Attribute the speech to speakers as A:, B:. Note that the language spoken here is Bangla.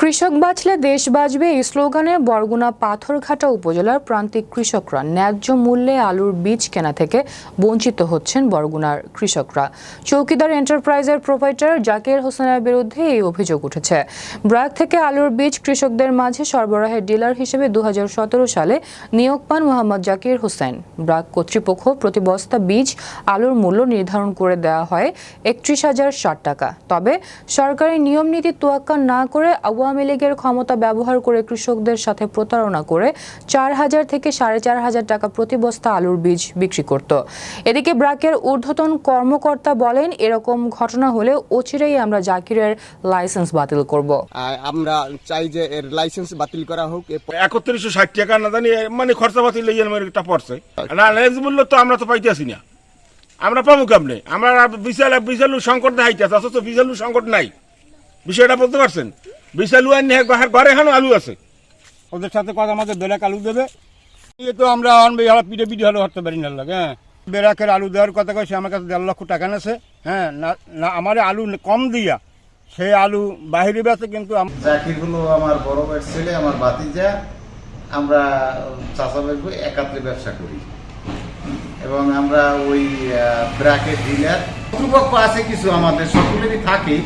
A: কৃষক বাঁচলে দেশ বাঁচবে এই স্লোগানে বরগুনা পাথরঘাটা উপজেলার প্রান্তিক কৃষকরা ন্যায্য মূল্যে আলুর বীজ কেনা থেকে বঞ্চিত হচ্ছেন বরগুনার কৃষকরা। চৌকিদার এন্টারপ্রাইজের প্রোপাইটার জাকির হোসেনের বিরুদ্ধে এই অভিযোগ উঠেছে। ব্র্যাক থেকে আলুর বীজ কৃষকদের মাঝে সরবরাহের ডিলার হিসেবে দু হাজার সতেরো সালে নিয়োগ পান মোহাম্মদ জাকির হোসেন। ব্র্যাক কর্তৃপক্ষ প্রতি বস্তা বীজ আলুর মূল্য নির্ধারণ করে দেওয়া হয় একত্রিশ হাজার ষাট টাকা। তবে সরকারি নিয়ম নীতি তোয়াক্কা না করে আওয়ামী লীগের ক্ষমতা ব্যবহার করে কৃষকদের সাথে প্রতারণা করে চার হাজার থেকে সাড়ে চার হাজার টাকা প্রতি বস্তা আলুর বীজ বিক্রি করত। এদিকে ব্র্যাকের ঊর্ধ্বতন কর্মকর্তা বলেন এরকম ঘটনা হলে অচিরেই আমরা জাকিরের লাইসেন্স বাতিল করব।
B: আর আমরা চাই যে এর লাইসেন্স বাতিল করা হোক
C: একত্রিশশো ষাট টাকা না জানি মানে খরচা পাতি লেগে একটা পড়ছে। না লেন্স মূল্য তো আমরা তো পাইতেছি না। আমরা পাবো কেমনে? আমরা বিশাল বিশালু সংকট দেখাইতেছে অথচ বিশালু সংকট নাই। বিষয়টা বলতে পারছেন? বিশালু আনি ঘরে হানো আলু আছে।
D: ওদের সাথে কথা আমাদের বেরাক আলু দেবে। এই তো আমরা আনবে যারা পিঠে পিঠে হলে হতে পারি না লাগে হ্যাঁ। বেরাকের আলু দেওয়ার কথা কয়েছে আমার কাছে দেড় লক্ষ টাকা নেছে হ্যাঁ। না আমার আলু কম দিয়া সেই আলু বাহিরে বেছে কিন্তু
E: হলো আমার বড় ভাইয়ের ছেলে আমার ভাতিজা আমরা চাচা ভাই একাত্রে ব্যবসা করি। এবং আমরা ওই ব্রাকেট ডিলার কর্তৃপক্ষ আছে কিছু আমাদের সকলেরই থাকে।